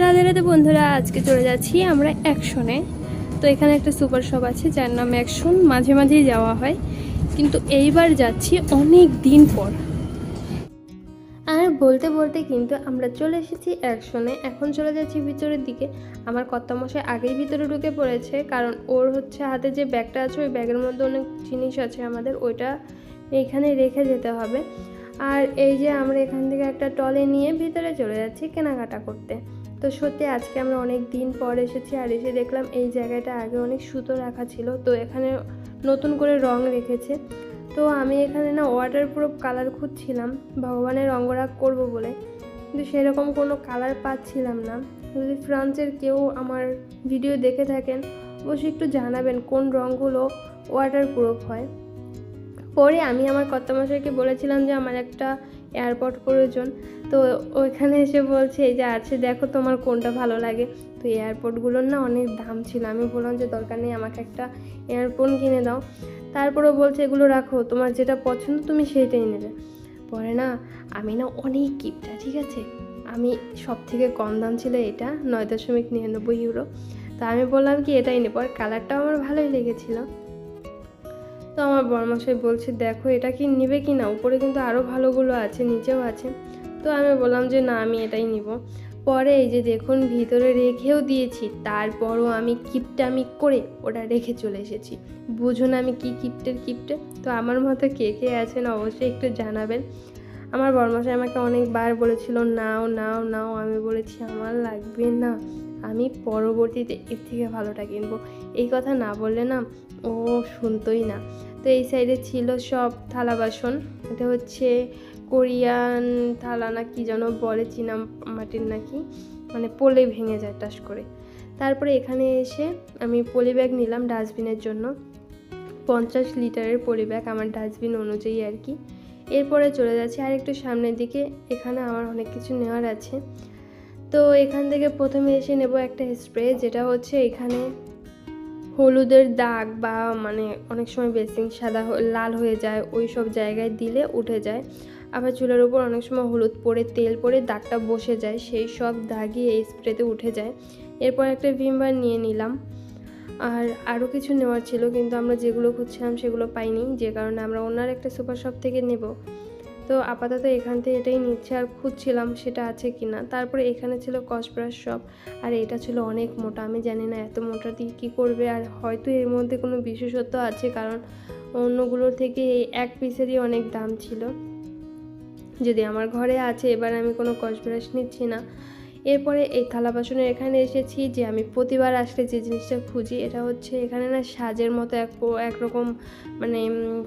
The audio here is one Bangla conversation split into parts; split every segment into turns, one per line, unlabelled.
রাধে রাধে বন্ধুরা, আজকে চলে যাচ্ছি আমরা অ্যাকশনে তো এখানে একটা সুপার শপ আছে, যার নাম অ্যাকশন মাঝে মাঝেই যাওয়া হয়, কিন্তু এইবার যাচ্ছি অনেক দিন পর। আর বলতে বলতে কিন্তু আমরা চলে এসেছি অ্যাকশনে এখন চলে যাচ্ছি ভিতরের দিকে। আমার কর্তামশাই আগেই ভিতরে ঢুকে পড়েছে, কারণ ওর হচ্ছে হাতে যে ব্যাগটা আছে, ওই ব্যাগের মধ্যে অনেক জিনিস আছে আমাদের, ওইটা এখানে রেখে যেতে হবে। আর এই যে আমরা এখান থেকে একটা টলে নিয়ে ভিতরে চলে যাচ্ছি কেনাকাটা করতে। তো সত্যি আজকে আমরা অনেক দিন পর এসেছি আর এসে দেখলাম এই জায়গাটা আগে অনেক সুতো রাখা ছিল। তো এখানে নতুন করে রং রেখেছে। তো আমি এখানে না ওয়াটার প্রুফ কালার খুঁজছিলাম, ভগবানের অঙ্গরাগ করব বলে। কিন্তু সেরকম কোনো কালার পাচ্ছিলাম না। যদি ফ্রান্সের কেউ আমার ভিডিও দেখে থাকেন, অবশ্যই একটু জানাবেন কোন রঙগুলো ওয়াটার প্রুফ হয়। পরে আমি আমার কর্তামশাইকে বলেছিলাম যে আমার একটা এয়ারপড প্রয়োজন। তো ওইখানে এসে বলছে, এই যে আছে, দেখো তোমার কোনটা ভালো লাগে। তো এয়ারপডগুলোর না অনেক দাম ছিল। আমি বললাম যে, দরকার নেই, আমাকে একটা এয়ারফোন কিনে দাও। তারপরেও বলছে, এগুলো রাখো, তোমার যেটা পছন্দ তুমি সেইটাই নেবে। পরে না, আমি না অনেক কিপটা ঠিক আছে? আমি সব থেকে কম দাম ছিল এটা, নয় দশমিক নিরানব্বই ইউরো তো আমি বললাম কি, এটাই নেব। আর কালারটাও আমার ভালোই লেগেছিলো। তো আমার বরমাসাই বলছে, দেখো, এটা কি নিবে কি না? উপরে কিন্তু আরও ভালোগুলো আছে, নিচেও আছে। তো আমি বললাম যে, না, আমি এটাই নিব। পরে এই যে দেখুন, ভিতরে রেখেও দিয়েছি, তারপরও আমি কিপটামি করে ওটা রেখে চলে এসেছি। বুঝুন আমি কি কিপ্টের কিপ্টে? তো আমার মতো কে কে আছেন অবশ্যই একটু জানাবেন। আমার বরমশাই আমাকে অনেকবার বলেছিল, নাও নাও নাও। আমি বলেছি, আমার লাগবে না। আমি পরবর্তীতে এর থেকে ভালোটা কিনবো। এই কথা না বললে না, ও শুনতোই না। তো এই সাইডে ছিল সব থালা বাসন। এটা হচ্ছে কোরিয়ান থালা না কি যেন বলে, চীনা মাটির নাকি? মানে পোলে ভেঙে যায় টাস করে। তারপরে এখানে এসে আমি পলি ব্যাগ নিলাম ডাস্টবিনের জন্য। পঞ্চাশ লিটারের পলি ব্যাগ আমার ডাস্টবিন অনুযায়ী আর কি। এরপরে চলে যাচ্ছি আর একটু সামনের দিকে। এখানে আমার অনেক কিছু নেওয়ার আছে। তো এখান থেকে প্রথমে এসে নেব একটা স্প্রে, যেটা হচ্ছে এখানে হলুদের দাগ বা মানে অনেক সময় বেসিং সাদা লাল হয়ে যায়, ওই সব জায়গায় দিলে উঠে যায়। আবার চুলের উপর অনেক সময় হলুদ পরে তেল পড়ে, দাগটা বসে যায়, সেই সব দাগই এই স্প্রেতে উঠে যায়। এরপর একটা ভিমবার নিয়ে নিলাম। আর আরও কিছু নেওয়ার ছিল, কিন্তু আমরা যেগুলো খুঁজছিলাম সেগুলো পাইনি, যে কারণে আমরা ওনার একটা সুপার শপ থেকে নেব। তো আপাতত এখান থেকে এটাই নিচ্ছে আর খুঁজছিলাম সেটা আছে কি না। তারপরে এখানে ছিল কসব্রাশ শপ, আর এটা ছিল অনেক মোটা, আমি জানি না এত মোটা দিয়ে কী করবে, আর হয়তো এর মধ্যে কোনো বিশেষত্ব আছে, কারণ অন্যগুলোর থেকে এই এক পিসেরই অনেক দাম ছিল। যদি আমার ঘরে আছে, এবার আমি কোনো কসব্রাশ নিচ্ছি না। এরপরে এই থালা বাসনের এখানে এসেছি যে আমি প্রতিবার আসলে যে জিনিসটা খুঁজি এটা হচ্ছে এখানে না সাজের মতো এক একরকম মানে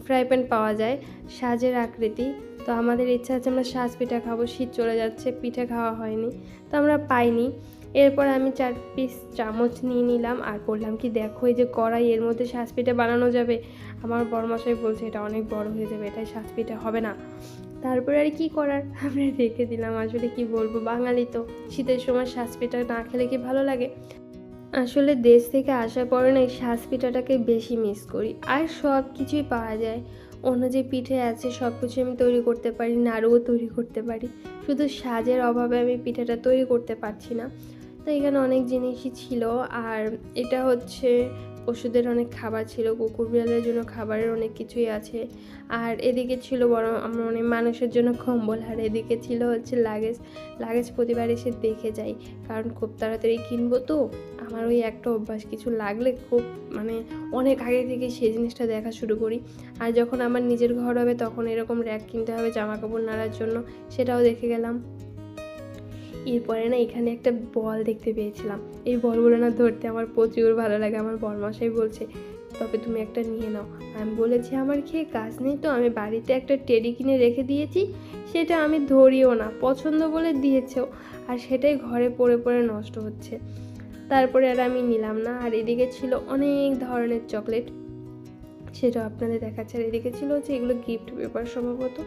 ফ্রাই প্যান পাওয়া যায়, সাজের আকৃতি। তো আমাদের ইচ্ছা আছে আমরা সাজ পিঠা খাব, শীত চলে যাচ্ছে, পিঠে খাওয়া হয়নি, তো আমরা পাইনি। এরপর আমি চার পিস চামচ নিয়ে নিলাম আর বললাম কি, দেখো এই যে কড়াই, এর মধ্যে সাজ পিঠা বানানো যাবে? আমার বড়মশাই বলছে, এটা অনেক বড় হয়ে যাবে, এটাই সাজ পিঠা হবে না। তারপরে আর কি করার? আমরা রেখে দিলাম আসলে কি বলব, বাঙালি তো। শীতের সময় সাজ পিঠা না খেলে কি ভালো লাগে? আসলে দেশ থেকে আসার পরে না সাজ পিঠাটাকে বেশি মিস করি। আর সব কিছুই পাওয়া যায়। অন্য যে পিঠে আছে সব কিছু আমি তৈরি করতে পারি, নাড়ুও তৈরি করতে পারি। শুধু সাজের অভাবে আমি পিঠাটা তৈরি করতে পারছি না। তো এখানে অনেক জিনিসই ছিল। আর এটা হচ্ছে ওষুধের অনেক খাবার ছিল, কুকুর বিড়ালের জন্য খাবারের অনেক কিছুই আছে। আর এদিকে ছিল বড়, আমরা অনেক মানুষের জন্য কম্বল, আর এদিকে ছিল হচ্ছে লাগেজ। লাগেজ প্রতিবার এসে দেখে যাই, কারণ খুব তাড়াতাড়ি কিনবো তো। আমার ওই একটা অভ্যাস, কিছু লাগলে খুব মানে অনেক আগে থেকে সেই জিনিসটা দেখা শুরু করি। আর যখন আমার নিজের ঘর হবে, তখন এরকম র্যাক কিনতে হবে জামা কাপড় নাড়ার জন্য, সেটাও দেখে গেলাম। এরপরে না এখানে একটা বল দেখতে পেয়েছিলাম। এই বলগুলো না ধরতে আমার প্রচুর ভালো লাগে। আমার বরমশাই বলছে, তবে তুমি একটা নিয়ে নাও। আমি বলেছি, আমার খেয়ে কাজ নেই তো। আমি বাড়িতে একটা টেডি কিনে রেখে দিয়েছি। সেটা আমি ধরিও না। পছন্দ বলে দিয়েছেও আর সেটাই ঘরে পড়ে পড়ে নষ্ট হচ্ছে। তারপরে আর আমি নিলাম না। আর এদিকে ছিল অনেক ধরনের চকলেট। সেটা আপনাদের দেখাচ্ছে। আর এদিকে ছিল হচ্ছে এগুলো গিফট পেপার সম্ভবত।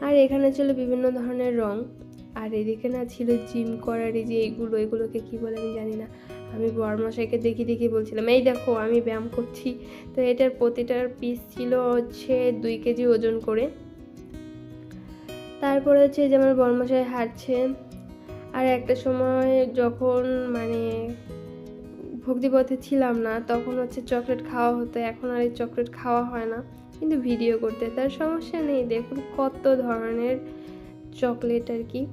আর এখানে ছিল বিভিন্ন ধরনের রং। আর এদিকে না ছিল জিম করার এই যে এইগুলো এগুলোকে কী বলে আমি জানি না। আমি বরমশাইকে দেখি দেখি বলছিলাম, এই দেখো, আমি ব্যায়াম করছি। তো এটার প্রতিটার পিস ছিল হচ্ছে দুই কেজি ওজন করে। তারপরে হচ্ছে যে আমার বরমশাই হাঁটছে। আর একটা সময় যখন মানে ভক্তিপথে ছিলাম না, তখন হচ্ছে চকলেট খাওয়া হতো। এখন আর এই চকলেট খাওয়া হয় না, কিন্তু ভিডিও করতে। তার সমস্যা নেই, দেখুন কত ধরনের চকলেট আর কি।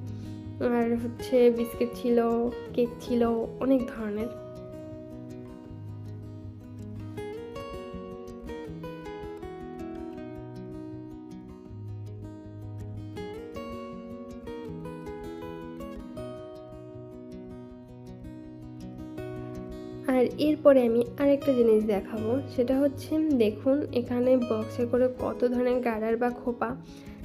আর হচ্ছে বিস্কিট ছিল, কেক ছিল, অনেক ধরনের। আর এরপরে আমি আরেকটা জিনিস দেখাবো। সেটা হচ্ছে, দেখুন, এখানে বক্সে করে কত ধরনের গাডার বা খোপা।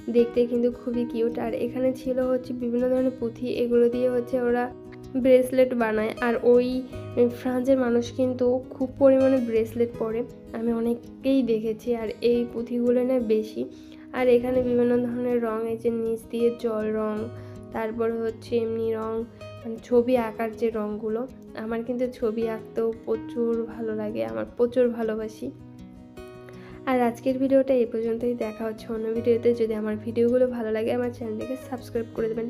দেখতে কিন্তু খুবই কিউট আর এখানে ছিল হচ্ছে বিভিন্ন ধরনের পুঁথি, এগুলো দিয়ে হচ্ছে ওরা ব্রেসলেট বানায়। আর ওই ফ্রান্সের মানুষ কিন্তু খুব পরিমাণে ব্রেসলেট পরে। আমি অনেককেই দেখেছি আর এই পুঁথিগুলো না বেশি। আর এখানে বিভিন্ন ধরনের রং, এই যে নিচ দিয়ে জল রং, তারপর হচ্ছে এমনি রং মানে ছবি আঁকার যে রঙগুলো আমার কিন্তু ছবি আঁকতেও প্রচুর ভালো লাগে, আমার প্রচুর ভালোবাসি। আর আজকের ভিডিওটা এই পর্যন্তই। দেখা হচ্ছে অন্য ভিডিওতে। যদি আমার ভিডিওগুলো ভালো লাগে, আমার চ্যানেলটিকে সাবস্ক্রাইব করে দেবেন।